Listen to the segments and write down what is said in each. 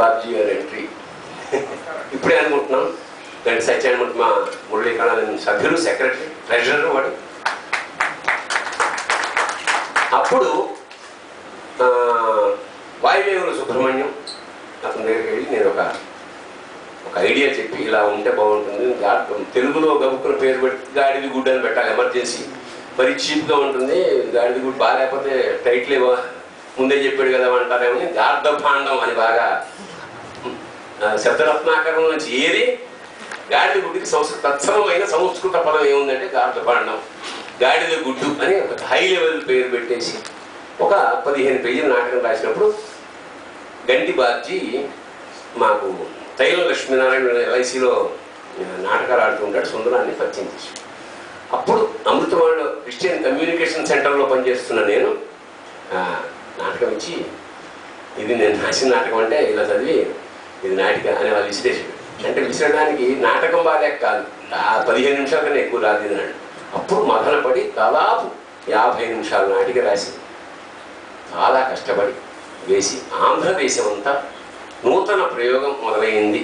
బాబ్జీ గారి ఎంట్రీ ఇప్పుడే అనుకుంటున్నాం. గంట సత్యానుమతి మా మురళీ సభ్యులు సెక్రటరీ ట్రెజరర్ వాడు. అప్పుడు వాయుదేవులు సుబ్రహ్మణ్యం అతని దగ్గరికి వెళ్ళి నేను ఒక ఒక ఐడియా చెప్పి ఇలా ఉంటే బాగుంటుంది. తెలుగులో గబుక్కున పేరు పెట్టి గాడిది గుడ్ అని పెట్టాలి ఎమర్జెన్సీ. మరి చీప్గా ఉంటుంది. గాడిది గుడ్ బాగాలేకపోతే టైటిల్ ఏవో ముందే చెప్పాడు కదా అంటారేమని గార్ధభాండం అని బాగా ఆ, శబ్దరత్నాకరం నుంచి ఏది? గాడిద గుడ్డుకి సంస్కృత తత్సరమైన సంస్కృత పదం ఏముందంటే గార్ధభాండం గాడిద గుడ్డు అని ఒక హై లెవెల్ పేరు పెట్టేసి ఒక పదిహేను పేజీల నాటకం రాసినప్పుడు గంటి బాబ్జీ మాకు తైలం లక్ష్మీనారాయణ ఎల్ఐసిలో నాటకాలు ఆడుతూ ఉంటాడు సుందరాన్ని పరిచయం చేసి అప్పుడు అమృతవాడ క్రిస్టియన్ కమ్యూనికేషన్ సెంటర్లో పనిచేస్తున్న నేను నాటకం ఇచ్చి ఇది నేను రాసిన నాటకం అంటే ఇలా చదివి ఇది నాటిక అని వాళ్ళు విసిరేసాడు అంటే విసిరడానికి నాటకం బాగాలే కాదు. ఆ పదిహేను నిమిషాల కన్నా ఎక్కువ రాదు అన్నాడు అప్పుడు మదనపడి దాదాపు యాభై నిమిషాల నాటిక రాసి చాలా కష్టపడి వేసి ఆంధ్రదేశం అంతా నూతన ప్రయోగం మొదలైంది.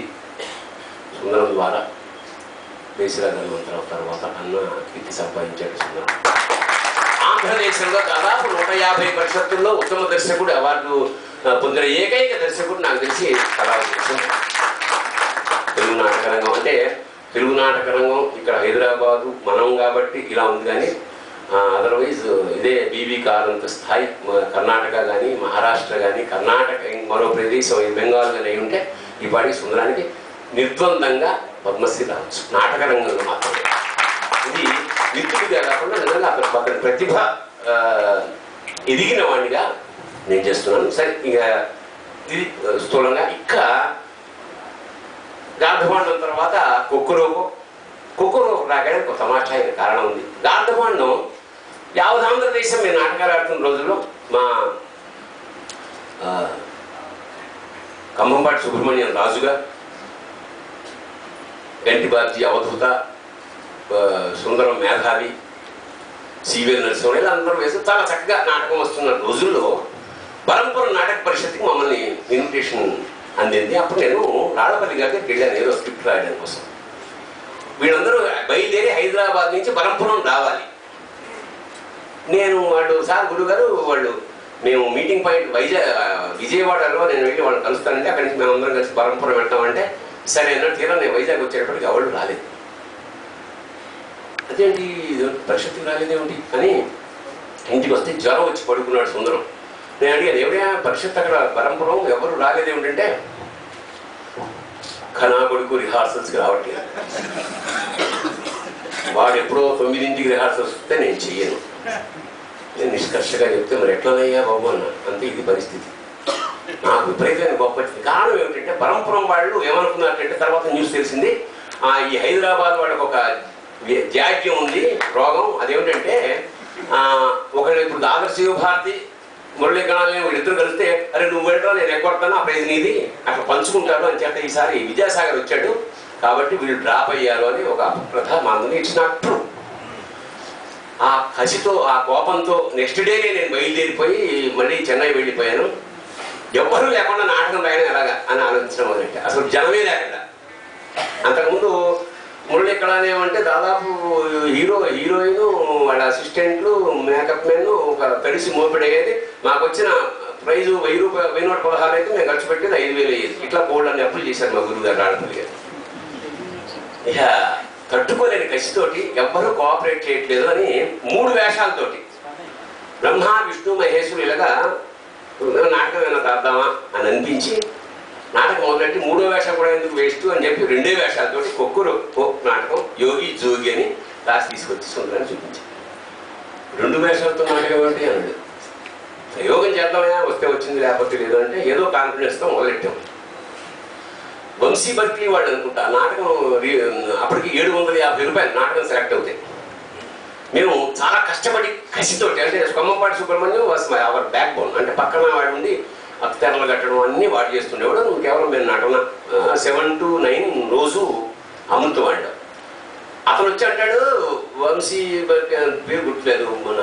సుందరం ద్వారా దేశీల ధర్మంతరం తర్వాత అన్న కీర్తి సంపాదించాడు సుందరం. ఆంధ్రదేశంలో దాదాపు నూట యాభై పరిషత్తుల్లో ఉత్తమ దర్శకుడు అవార్డు పొందిన ఏకైక దర్శకుడు నాకు తెలిసి కళాదేశం తెలుగు నాటక రంగం అంటే తెలుగు నాటక రంగం ఇక్కడ హైదరాబాదు మనం కాబట్టి ఇలా ఉంది కానీ అదర్వైజ్ ఇదే బీబీ కారంత స్థాయి. కర్ణాటక కానీ మహారాష్ట్ర కానీ కర్ణాటక మరో ప్రదేశం బెంగాల్ కానీ అయి ఉంటే ఈ పాటి సుందరానికి నిర్ద్వందంగా పద్మశ్రీ రావచ్చు. నాటక రంగంలో మాత్రమే. ఇది నిత్యుడిగా కాకుండా నిజంగా అతను అతని ప్రతిభ ఎదిగిన వాడిగా నేను చేస్తున్నాను సరే ఇక ఇది స్థూలంగా ఇక్క గార్ధమాండం తర్వాత కుక్కురోగు కుక్కురోగు రాగానే ఒక తమాషా అయిన కారణం ఉంది గార్ధమాండం యావత్ ఆంధ్రదేశం మేము నాటకాలు ఆడుతున్న రోజుల్లో మా కంభంపాటి సుబ్రహ్మణ్యం రాజుగా గంటి బాబ్జీ అవధూత సుందరం మేధావి సివిఎల్ నరసింహ ఇలా అందరూ వేసి చాలా చక్కగా నాటకం వస్తున్న రోజుల్లో బలంపురం నాటక పరిషత్కి మమ్మల్ని ఇన్విటేషన్ అందింది. అప్పుడు నేను రాళ్ళపల్లి గారికి వెళ్ళాను. ఏదో స్క్రిప్ట్ రాయడం కోసం. వీళ్ళందరూ బయలుదేరి హైదరాబాద్ నుంచి బలంపురం రావాలి. నేను వాళ్ళు సార్ గురుగారు వాళ్ళు మేము మీటింగ్ పాయింట్ వైజాగ్ విజయవాడలో నేను వెళ్ళి వాళ్ళు కలుస్తానంటే అక్కడి నుంచి మేము అందరం కలిసి బలంపురం వెళ్తామంటే సరే అన్నట్టు తీరా నేను వైజాగ్ వచ్చేటప్పటికి ఎవరు రాలేదు. అదేంటి? ఇది రాలేదేమిటి? అని ఇంటికి వస్తే జ్వరం వచ్చి పడుకున్నాడు సుందరం. నేను అడిగాను ఎవరైనా పరిషత్ అక్కడ పరంపురం? ఎవరు రాలేదేమిటంటే ఖనా కొడుకు రిహార్సల్స్కి రావట్లేదు. వాడు ఎప్పుడో తొమ్మిదింటికి రిహార్సల్స్ వస్తే నేను చెయ్యను. నేను నిష్కర్షగా చెప్తే మరి ఎట్లనయ్యా బాబు? అన్న. అంతే ఇది పరిస్థితి. నాకు విపరీతమైన గొప్ప వచ్చింది. కారణం ఏమిటంటే పరంపురం వాళ్ళు ఏమనుకున్నారంటే తర్వాత న్యూస్ తెలిసింది ఆ, ఈ హైదరాబాద్ వాళ్ళకి ఒక జాగ్యం ఉంది రోగం. అదేమిటంటే ఒకళ్ళు ఒకరు ఇప్పుడు ఆదర్శ భారతి మురళీగణాలని వీళ్ళిద్దరు కలిస్తే అరే నువ్వు వెళ్ళరా నేను ఎగ్గొడతాను ఆ ప్రైజ్ నీది అట్లా పంచుకుంటాను అని చేత ఈసారి విద్యాసాగర్ వచ్చాడు. కాబట్టి వీళ్ళు డ్రాప్ అయ్యారు అని ఒక అపప్రథ మా ఇట్స్ నాట్ ట్రూ. ఆ కసితో ఆ కోపంతో నెక్స్ట్ డేనే నేను బయలుదేరిపోయి మళ్ళీ చెన్నై వెళ్ళిపోయాను. ఎవ్వరూ లేకుండా నాటకం రాయడం ఎలాగా అని ఆలోచించడం మొదలెట్టా అసలు జనమే లేకుండా. అంతకుముందు మురళి కళాని అంటే దాదాపు హీరో హీరోయిన్ వాళ్ళ అసిస్టెంట్లు మేకప్ మెన్ ఒక తడిసి మోపిడయ్యేది. మాకు వచ్చిన ప్రైజు వెయ్యి రూపాయలు వెయ్యి నూట పదహారు అయితే మేము ఖర్చు పెట్టేది ఐదు వేలు అయ్యేది. ఇట్లా బోర్డు అని అప్పులు చేశారు మా గురువు గారు గారు ఇక తట్టుకోలేని కసితోటి ఎవ్వరూ కోఆపరేట్ చేయట్లేదు అని మూడు వేషాలతోటి. బ్రహ్మ విష్ణు మహేశ్వరు ఇలాగా నాటకం ఏమైనా రాద్దామా అని అనిపించి మొదలెట్టి మూడో వేషం కూడా ఎందుకు వేస్ట్ అని చెప్పి రెండే వేషాలతో కొక్కురు ఫోక్ నాటకం యోగి జోగి అని రాసి తీసుకొచ్చి సుందరాన్ని చూపించాను రెండు వేషాలతో నాటకం అంటే అన్నాడు ప్రయోగం చేద్దామా వస్తే వచ్చింది లేకపోతే లేదు అంటే ఏదో కాన్ఫిడెన్స్తో మొదలెట్టాం. వంశీ బర్క్లీ వాళ్ళు అనుకుంటా నాటకం అప్పటికి ఏడు వందల యాభై రూపాయలు నాటకం సెలెక్ట్ అవుతాయి మేము చాలా కష్టపడి కసితోటి అంటే Kommapati Subrahmanyam was my our backbone అంటే పక్కన వాడు ఉండి ఆ కట్టడం అన్నీ వాడు చేస్తుండేవాడు. నువ్వు కేవలం మేము నటన సెవెన్ టు నైన్ రోజు అమ్ముతావాడు అతను వచ్చి అంటాడు వంశీ పేరు గుర్తులేదు మన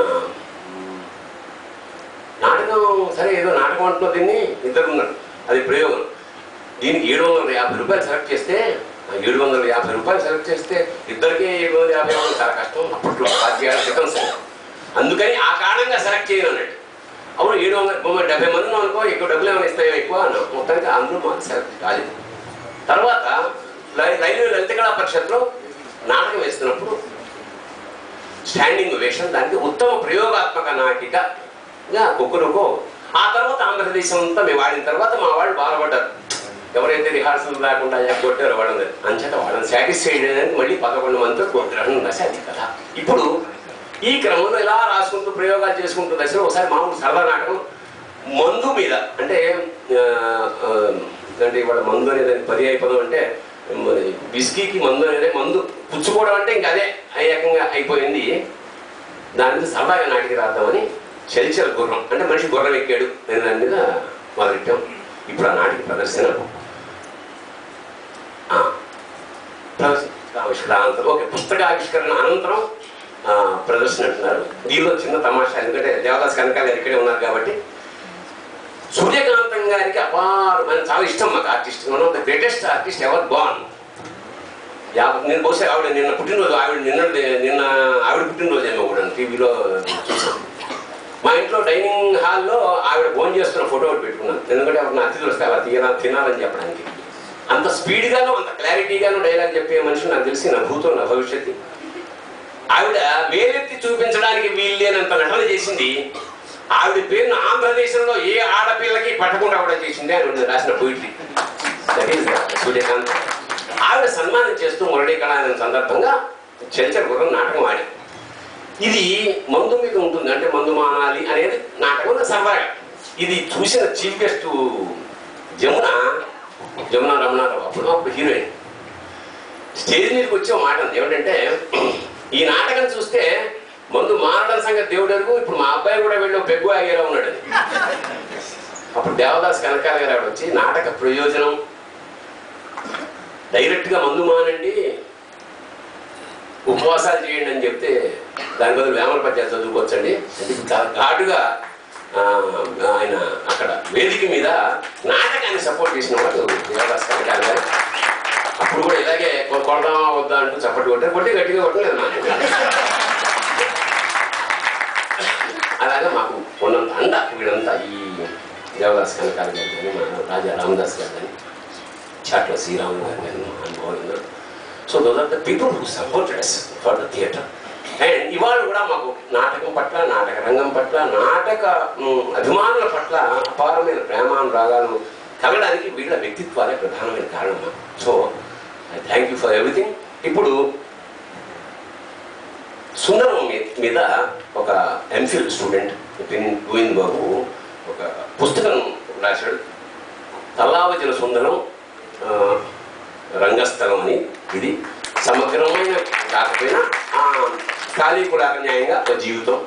నాటకం సరే ఏదో నాటకం అంటున్నావు దీన్ని ఇద్దరు ఉన్నారు అది ప్రయోగం. దీనికి ఏడు వందల యాభై రూపాయలు సెలెక్ట్ చేస్తే ఏడు వందల యాభై రూపాయలు సెలెక్ట్ చేస్తే ఇద్దరికే ఏడు వందల యాభై చాలా కష్టం. అప్పట్లో పాతికేళ్ళ క్రితం అందుకని ఆ కారణంగా సెలెక్ట్ చేయను అన్నట్టు అవును ఏడు వందల బొమ్మ డెబ్బై మంది ఉన్నాం అనుకో ఎక్కువ డబ్బులు ఏమైనా ఇస్తాయో ఎక్కువ అన్నాం మొత్తానికి అందరూ మానేశారు సెలెక్ట్ కాలేదు తర్వాత రైల్వే లలిత కళా పరిషత్లో నాటకం వేస్తున్నప్పుడు స్టాండింగ్ వేషన్ దానికి ఉత్తమ ప్రయోగాత్మక నాటికగా కుక్కునుకో. ఆ తర్వాత ఆంధ్రప్రదేశం అంతా మేము వాడిన తర్వాత మా వాళ్ళు బాధపడ్డారు. ఎవరైతే రిహార్సల్ లేకుండా కొట్టారో వాళ్ళని. అంచేత వాళ్ళని సాటిస్ఫై మళ్ళీ పదకొండు మందితో గ్రహణం రాసి అది కదా ఇప్పుడు ఈ క్రమంలో ఇలా రాసుకుంటూ ప్రయోగాలు చేసుకుంటూ దశలో ఒకసారి మామూలు సరదా నాటకం. మందు మీద అంటే అంటే ఇవాళ మందు అనేది పది అయిపోదాం అంటే విస్కీకి బిస్కీకి మందు అనేది మందు పుచ్చుకోవడం అంటే ఇంకా అదే ఏకంగా అయిపోయింది. దాని మీద సరదాగా నాటికి రాద్దామని చలిచల గుర్రం అంటే మనిషి గుర్రం ఎక్కాడు నేను దాని మీద మొదలెట్టాం. ఇప్పుడు ఆ నాటికి ప్రదర్శన. ప్రదర్శన. ఆవిష్కరణ అనంతరం ఓకే పుస్తక ఆవిష్కరణ అనంతరం ప్రదర్శన అంటున్నారు. దీనిలో చిన్న తమాషా ఎందుకంటే దేవదాస్ కనకాల ఇక్కడే ఉన్నారు కాబట్టి. సూర్యకాంతం గారికి అపారమైన చాలా ఇష్టం మాకు artist. One of the greatest artist ever born నేను బహుశా ఆవిడ నిన్న పుట్టినరోజు ఆవిడ నిన్న నిన్న ఆవిడ పుట్టినరోజు ఏమో కూడా టీవీలో చూసాం మా ఇంట్లో డైనింగ్ హాల్లో ఆవిడ ఫోన్ చేస్తున్న ఫోటో ఒకటి పెట్టుకున్నాను. ఎందుకంటే ఆవిడ నా అతిథులు వస్తే అలా తీయాలా తినాలని చెప్పడానికి. అంత స్పీడ్గాను అంత క్లారిటీగాను డైలాగ్ చెప్పే మనిషి నాకు తెలిసి నా భూతం నా భవిష్యత్తు. ఆవిడ వేలెత్తి చూపించడానికి వీల్లేనంత నటన చేసింది. ఆవిడ పేరును ఆంధ్రదేశంలో ఏ ఆడపిల్లకి పట్టకుండా కూడా చేసింది అని రాసిన uh, పోయిట్రీ సూర్యకాంత్ ఆవిడ సన్మానం చేస్తూ మురళీ కళ సందర్భంగా చరిత్ర గుర్రం నాటకం ఆడి ఇది మందు మీద ఉంటుంది అంటే మందు మానాలి అనేది నాటకం సరదాగా. ఇది చూసిన చీఫ్ గెస్ట్ జమున జమున రమణారావు అప్పుడు హీరోయిన్. స్టేజ్ మీదకి వచ్చే మాట ఏమిటంటే ఈ నాటకం చూస్తే మందు మారడం సంగతి దేవుడు అడుగు ఇప్పుడు మా అబ్బాయి కూడా వెళ్ళి పెగ్గు ఆగేలా ఉన్నాడు అప్పుడు దేవదాస్ కనకాల గారు ఆవిడ వచ్చి నాటక ప్రయోజనం. డైరెక్ట్గా మందు మానండి. ఉపవాసాలు చేయండి అని చెప్తే దాని బదులు వేమల పద్యాలు చదువుకోవచ్చండి. ఘాటుగా ఆయన అక్కడ వేదిక మీద నాటకాన్ని సపోర్ట్ చేసిన వాడు దేవదాస్ కనకాల గారు. అప్పుడు కూడా ఇలాగే కొడదామా వద్దా అంటూ చప్పటి కొట్టారు. కొట్టి గట్టిగా కొట్టలేదు నాకు అలాగే మాకు ఉన్నంత అండ వీడంతా ఈ దేవదాస్ కనకాల గారు కానీ మా రాజా రామదాస్ గారు కానీ చాట్ల శ్రీరాము గారు కానీ మహానుభావులు అనుభవం ఉన్నారు so those are the people who supported us for the theatre and ఇవాళ కూడా మాకు నాటకం పట్ల నాటక రంగం పట్ల నాటక అభిమానుల పట్ల అపారమైన ప్రేమానురాగాలు కలగడానికి వీళ్ళ వ్యక్తిత్వాలే ప్రధానమైన కారణం so thank you for everything ఇప్పుడు సుందరం మీ- మీద ఒక ఎంఫిల్ స్టూడెంట్ విన్ గోవింద్ బాబు ఒక పుస్తకం రాశాడు. తల్లావచన సుందరం రంగస్థలం అని ఇది. సమగ్రమైన కాకపోయినా ఖాళీ కూడా న్యాయంగా ఒక జీవితం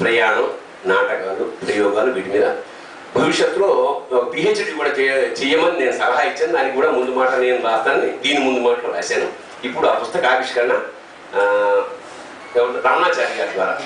ప్రయాణం నాటకాలు ప్రయోగాలు వీటి మీద భవిష్యత్తులో పిహెచ్డి కూడా చేయ- చేయమని నేను సలహా ఇచ్చాను. దానికి కూడా ముందు మాట నేను రాస్తానని దీని ముందు మాటలో రాశాను. ఇప్పుడు ఆ పుస్తక ఆవిష్కరణ ఆ, గారి ద్వారా.